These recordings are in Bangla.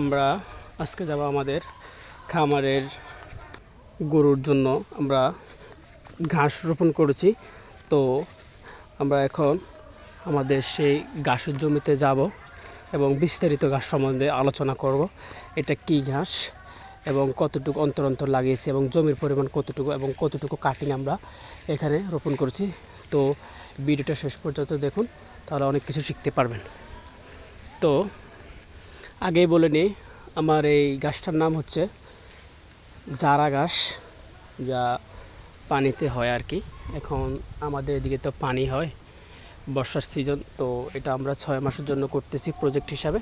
আমরা আজকে যাব আমাদের খামারের গরুর জন্য। আমরা ঘাস রোপণ করেছি। তো আমরা এখন আমাদের সেই ঘাসের জমিতে যাব এবং বিস্তারিত ঘাস সম্বন্ধে আলোচনা করব। এটা কি ঘাস এবং কতটুকু অন্তর অন্তর লাগিয়েছি এবং জমির পরিমাণ কতটুকু এবং কতটুকু কাটিং আমরা এখানে রোপণ করেছি। তো ভিডিওটা শেষ পর্যন্ত দেখুন, তাহলে অনেক কিছু শিখতে পারবেন। তো আগেই বলে নিই, আমার এই গাছটার নাম হচ্ছে জারা ঘাস, যা পানিতে হয় আর কি। এখন আমাদের এদিকে তো পানি হয়, বর্ষার সিজন, তো এটা আমরা ছয় মাসের জন্য করতেছি প্রজেক্ট হিসাবে।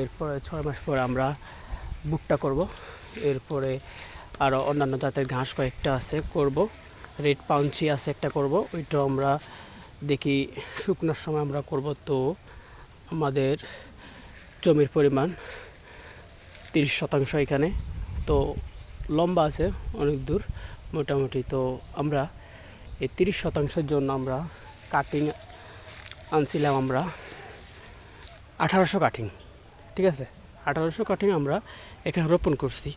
এরপরে ছয় মাস পরে আমরা ভুট্টা করব। এরপরে আরও অন্যান্য জাতের ঘাস কয়েকটা আছে করব। রেড পাউঞ্চি আছে একটা করব। ওইটাও আমরা দেখি শুকনোর সময় আমরা করব। তো আমাদের জমির পরিমাণ তিরিশ শতাংশ এখানে। তো লম্বা আছে, অনেক দূর। মোটামুটি তো আমরা এই তিরিশ শতাংশের জন্য আমরা কাটিং আনছিলাম আমরা আঠারোশো কাটিং ঠিক আছে? আঠারোশো কাটিং আমরা এখানে রোপণ করছি।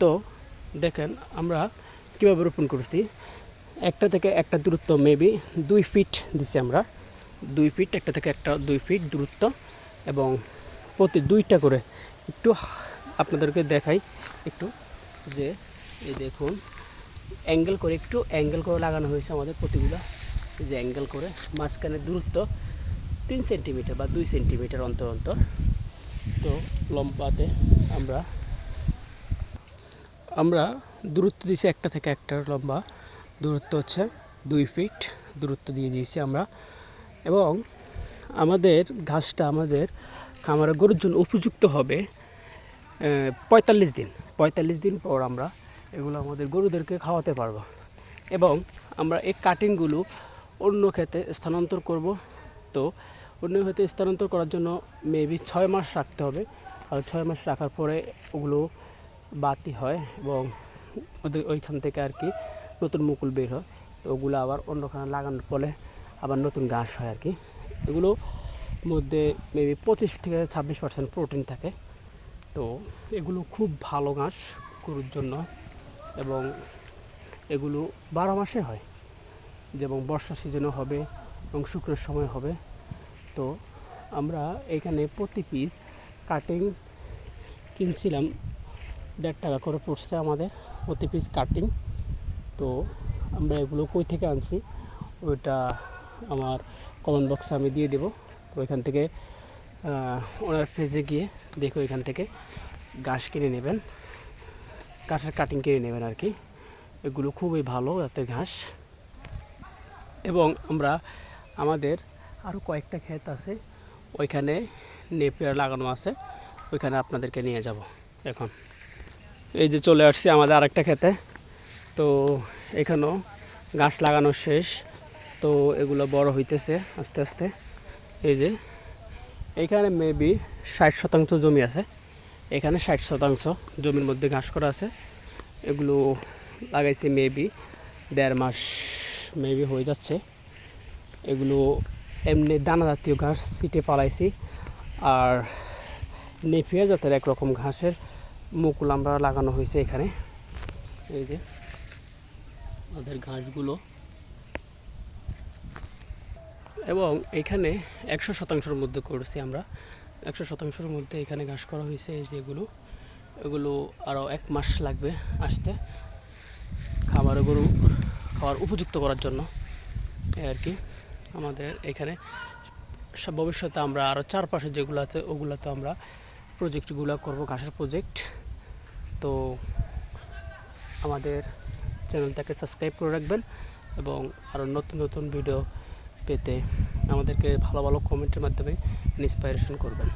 তো দেখেন আমরা কীভাবে রোপণ করছি। একটা থেকে একটা দূরত্ব মেবি দুই ফিট দিছি আমরা। দুই ফিট একটা থেকে একটা, দুই ফিট দূরত্ব এবং প্রতি দুইটা করে একটু আপনাদেরকে দেখাই একটু যে এই দেখুন অ্যাঙ্গেল করে একটু অ্যাঙ্গেল করে লাগানো হয়েছে আমাদের প্রতিগুলো। যে অ্যাঙ্গেল করে মাঝখানে দূরত্ব তিন সেন্টিমিটার বা দুই সেন্টিমিটার অন্তর অন্তর। তো লম্বাতে আমরা আমরা দূরত্ব দিয়েছি একটা থেকে একটার লম্বা। দূরত্ব হচ্ছে দুই ফিট দূরত্ব দিয়ে দিয়েছি আমরা। এবং আমাদের ঘাসটা আমাদের খামারের গরুর জন্য উপযুক্ত হবে পঁয়তাল্লিশ দিন। পঁয়তাল্লিশ দিন পর আমরা এগুলো আমাদের গরুদেরকে খাওয়াতে পারব। এবং আমরা এই কাটিংগুলো অন্য ক্ষেতে স্থানান্তর করব। তো অন্য ক্ষেতে স্থানান্তর করার জন্য মেবি ছয় মাস রাখতে হবে। আর ছয় মাস রাখার পরে ওগুলো বাতি হয় এবং ওদের ওইখান থেকে আর কি নতুন মুকুল বের হয়। তো ওগুলো আবার অন্যখানে লাগানোর ফলে আবার নতুন ঘাস হয় আর কি। এগুলো মধ্যে মেবি পঁচিশ থেকে ছাব্বিশ পার্সেন্ট প্রোটিন থাকে। তো এগুলো খুব ভালো ঘাস গরুর জন্য এবং এগুলো বারো মাসে হয় যেমন বর্ষা সিজনে হবে এবং শুক্রের সময় হবে। তো আমরা এখানে প্রতি পিস কাটিং কিনছিলাম দেড় টাকা করে পড়ছে আমাদের, প্রতি পিস কাটিং তো আমরা এগুলো কই থেকে আনছি? ওইটা আমার কমেন্ট বক্সে আমি দিয়ে দেবো। তো ওইখান থেকে ওনার ফেজে গিয়ে দেখো এখান থেকে ঘাস কিনে নেবেন। ঘাসের কাটিং কিনে নেবেন আর কি। এগুলো খুবই ভালো জাতের ঘাস। এবং আমরা, আমাদের আরও কয়েকটা ক্ষেত আছে। ওইখানে নেপিয়ার লাগানো আছে। ওইখানে আপনাদেরকে নিয়ে যাব এখন। এই যে চলে আসছি আমাদের আরেকটা ক্ষেতে। তো এখানেও গাছ লাগানো শেষ। তো এগুলো বড় হইতেছে আস্তে আস্তে। এই যে, এখানে মেবি ষাট শতাংশ জমি আছে। এখানে ষাট শতাংশ জমির মধ্যে ঘাস করা আছে। এগুলো লাগাইছি মেবি দেড় মাস মেবি হয়ে যাচ্ছে। এগুলো এমনি দানা জাতীয় ঘাস সিটে পালাইছি আর নেপিয়া জাতের একরকম ঘাসের মুকুল আমরা লাগানো হয়েছে এখানে। এই যে ওদের ঘাসগুলো এবং এখানে একশো শতাংশের মধ্যে করেছি আমরা। একশো শতাংশের মধ্যে এখানে ঘাস করা হয়েছে এই যে এগুলো। আরও এক মাস লাগবে আসতে খাবার গরু খাওয়ার উপযুক্ত করার জন্য। এই আর কি। আমাদের এখানে ভবিষ্যতে আমরা আরও চারপাশে যেগুলো আছে ওগুলোতে আমরা প্রজেক্টগুলো করব, ঘাসের প্রজেক্ট। তো আমাদের চ্যানেলটাকে সাবস্ক্রাইব করে রাখবেন এবং আরও নতুন নতুন ভিডিও পেতে আমাদেরকে ভালো ভালো কমেন্টের মাধ্যমে ইন্সপায়ারেশন করবেন।